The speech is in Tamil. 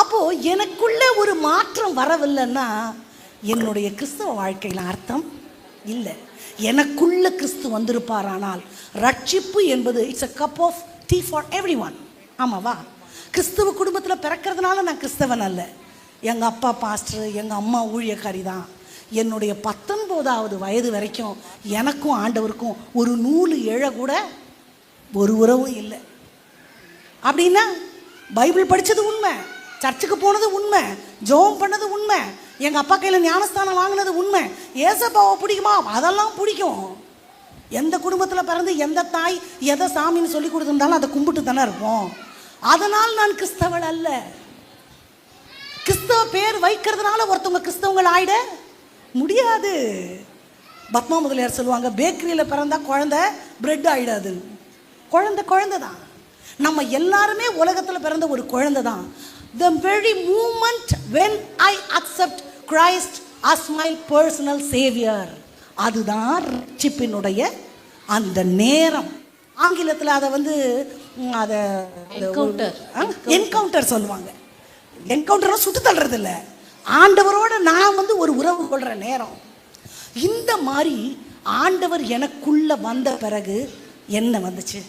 அப்போ எனக்குள்ள ஒரு மாற்றம் வரவில்லைன்னா என்னுடைய கிறிஸ்தவ வாழ்க்கையில் அர்த்தம் இல்லை. எனக்குள்ள கிறிஸ்து வந்திருப்பாரானால் ரட்சிப்பு என்பது it's a cup of tea for everyone ஆமாவா கிறிஸ்தவ குடும்பத்தில் பிறக்கிறதுனால நான் கிறிஸ்தவன் அல்ல. எங்கள் அப்பா பாஸ்டர் எங்கள் அம்மா ஊழியக்காரி தான். என்னுடைய பத்தொன்பதாவது வயது வரைக்கும் எனக்கும் ஆண்டவருக்கும் ஒரு நூல் எழ கூட ஒரு உறவும் இல்லை. அப்படின்னா பைபிள் படித்தது உண்மை. சர்ச்சுக்கு போனது உண்மை ஜெபம் பண்ணது உண்மை எங்கள் அப்பா கையில் ஞானஸ்தானம் வாங்கினது உண்மை. ஏசப்பாவை பிடிக்குமா? அதெல்லாம் பிடிக்கும். எந்த குடும்பத்தில் பிறந்து எந்த தாய் எதை சாமின்னு சொல்லி கொடுத்துருந்தாலும் அதை கும்பிட்டு தானே இருப்போம். அதனால் நான் கிறிஸ்தவள் அல்ல. கிறிஸ்தவ பேர் வைக்கிறதுனால ஒருத்தவங்க கிறிஸ்தவங்கள் ஆயிட முடியாது. பத்மா முதலியார் சொல்லுவாங்க பேக்கரியில் பிறந்தா குழந்தை பிரெட் ஆயிடாது. குழந்தை குழந்தை தான் நம்ம எல்லாருமே உலகத்தில் பிறந்த ஒரு குழந்தை தான் the very moment when I accept Christ as my personal saviour அதுதான் ரட்சிப்பினுடைய அந்த நேரம். ஆங்கிலத்தில் அதை வந்து அதை. என்கவுண்டர் சொல்லுவாங்க. என்கவுண்டர்லாம் சுட்டு தள்ளுறது இல்லை ஆண்டவரோட நான் வந்து ஒரு உறவு கொள்கிற நேரம். இந்த மாதிரி ஆண்டவர் எனக்குள்ள வந்த பிறகு என்ன வந்துச்சு?